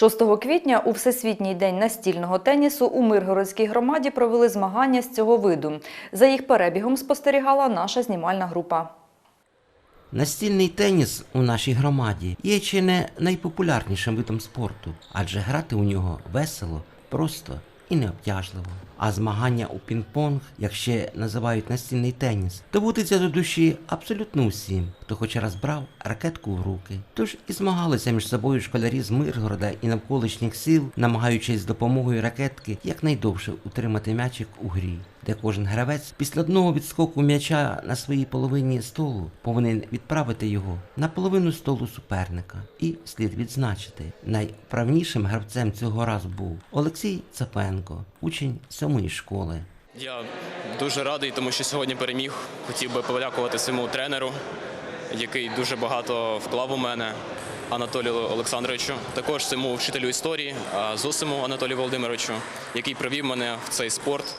6 квітня у Всесвітній день настільного тенісу у Миргородській громаді провели змагання з цього виду. За їх перебігом спостерігала наша знімальна група. Настільний теніс у нашій громаді є чи не найпопулярнішим видом спорту, адже грати у нього весело, просто і необтяжливо. А змагання у пінг-понг, як ще називають настільний теніс, доводиться до душі абсолютно усім, хто хоч раз брав ракетку в руки. Тож і змагалися між собою школярі з Миргорода і навколишніх сіл, намагаючись з допомогою ракетки якнайдовше утримати м'ячик у грі, де кожен гравець після одного відскоку м'яча на своїй половині столу повинен відправити його на половину столу суперника. І слід відзначити, найправнішим гравцем цього разу був Олексій Цапенко, учень сьомої школи. Я дуже радий, тому що сьогодні переміг. Хотів би подякувати своєму тренеру, який дуже багато вклав у мене, Анатолію Олександровичу. Також своєму вчителю історії, Зосиму Анатолію Володимировичу, який привів мене в цей спорт.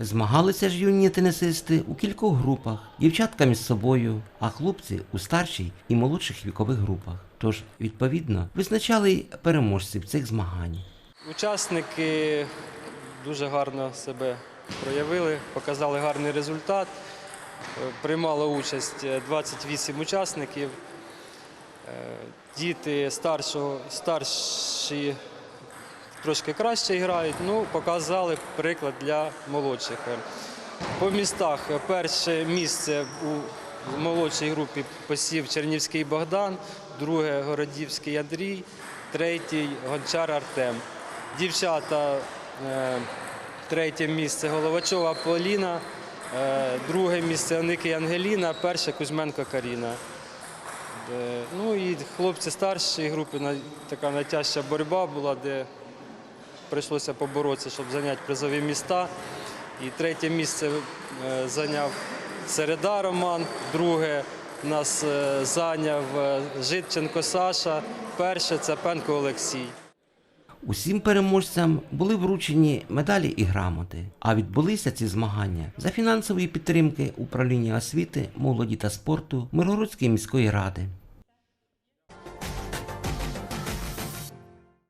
Змагалися ж юні тенісисти у кількох групах, дівчатка між собою, а хлопці у старшій і молодших вікових групах. Тож, відповідно, визначали переможців цих змагань. Учасники дуже гарно себе проявили, показали гарний результат. Е, Приймало участь е, 28 учасників. Е, Діти старшого, старші трошки краще грають, ну, показали приклад для молодших. По містах перше місце у молодшій групі посів Чернівський Богдан, друге Городівський Андрій, третій Гончар Артем. Дівчата е, третє місце Головачова Поліна, е, друге місце Оники Ангеліна, перше Кузьменко Каріна. Е, Ну і хлопці старшої групи така найтяжча боротьба була, де прийшлося поборотися, щоб зайняти призові міста. І третє місце е, зайняв Середа Роман, друге нас е, зайняв е, Житченко Саша, перше Цапенко Олексій. Усім переможцям були вручені медалі і грамоти. А відбулися ці змагання за фінансової підтримки управління освіти, молоді та спорту Миргородської міської ради.